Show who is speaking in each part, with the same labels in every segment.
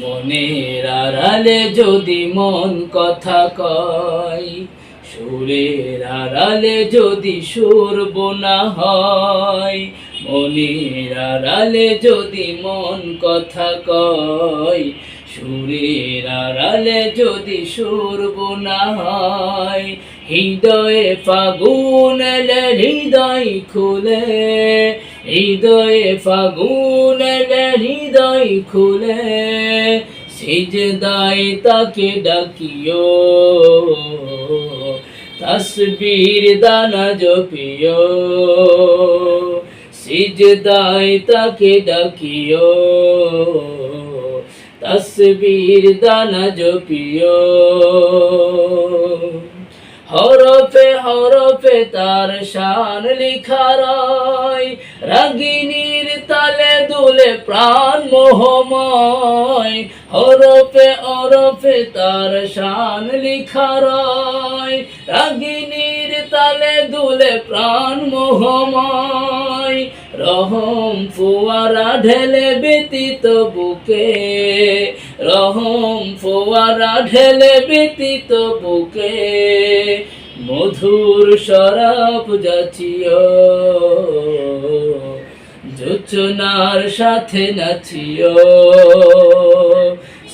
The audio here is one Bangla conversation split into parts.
Speaker 1: মনের আড়ালে যদি মন কথা কয়, সুরের আড়ালে যদি সুর বোনা হয়, মনের আড়ালে যদি মন কথা কয় সুরের আড়ালে যদি সুর বোনা হয় হৃদয়ে ফাগুন হৃদয় খুলে, হৃদয়ে ফাগুন হৃদয় খুলে, সিজদায় তাকে ডাকিও, তসবীর দানা জপিও, সিজদায় তাকে ডাকিও। তসবীর দানা জপিও। হরফে হরফে তার শান লিখা রয় রাগিনীর তালে দুলে প্রাণ মোহময়। হরফে হরফে তার শান লিখা রয় রাগিনীর তালে দুলে প্রাণ মোহময়। রহম ফুয়ারা ঢেলে ব্যতীত বুকে। রহম ফুয়ারা ঢেলে ব্যতীত বুকে। মধুর শরাব যাচিও। যোচনার সাথে নাচিও।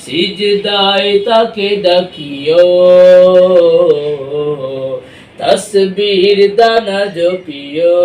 Speaker 1: সিজদায় তাকে ডাকিও। তসবীর দানা জপিও।